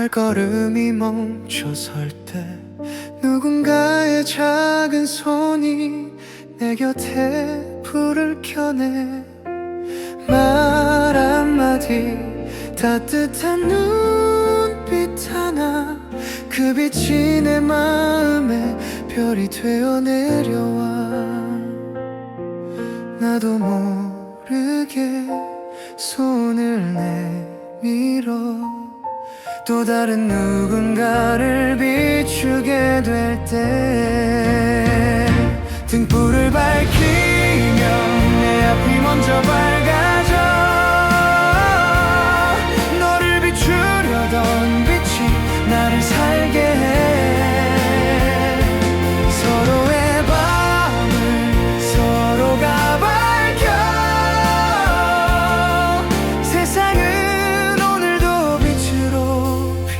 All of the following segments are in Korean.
발걸음이 멈춰설 때 누군가의 작은 손이 내 곁에 불을 켜네 말 한마디 따뜻한 눈빛 하나 그 빛이 내 마음에 별이 되어 내려와 나도 모르게 손을 내밀어 또 다른 누군가를 비추게 될 때 등불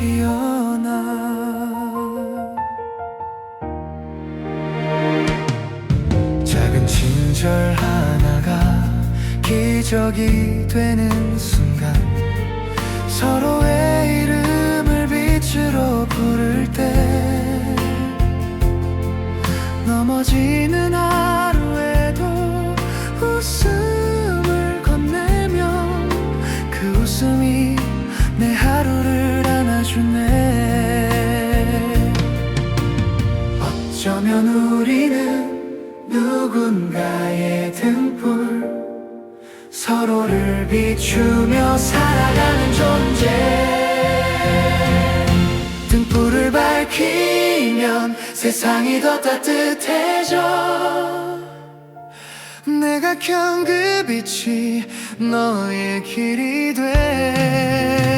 피어나. 작은 친절 하나가 기적이 되는 순간 서로의 이름을 빛으로 부를 때 넘어지는 하루에도 웃음 안아주네. 어쩌면 우리는 누군가의 등불 서로를 비추며 살아가는 존재. 등불을 밝히면 세상이 더 따뜻해져. 내가 켠그 빛이 너의 길이 돼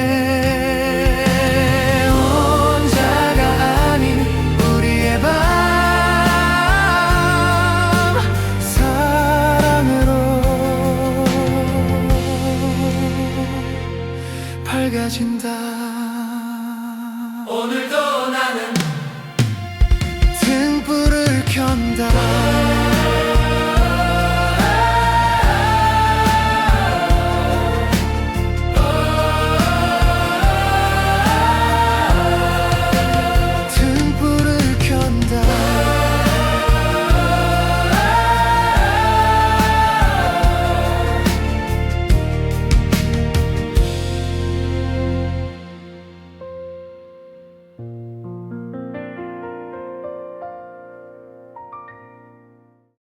밝아진다. 오늘도 나는 등불을 켠다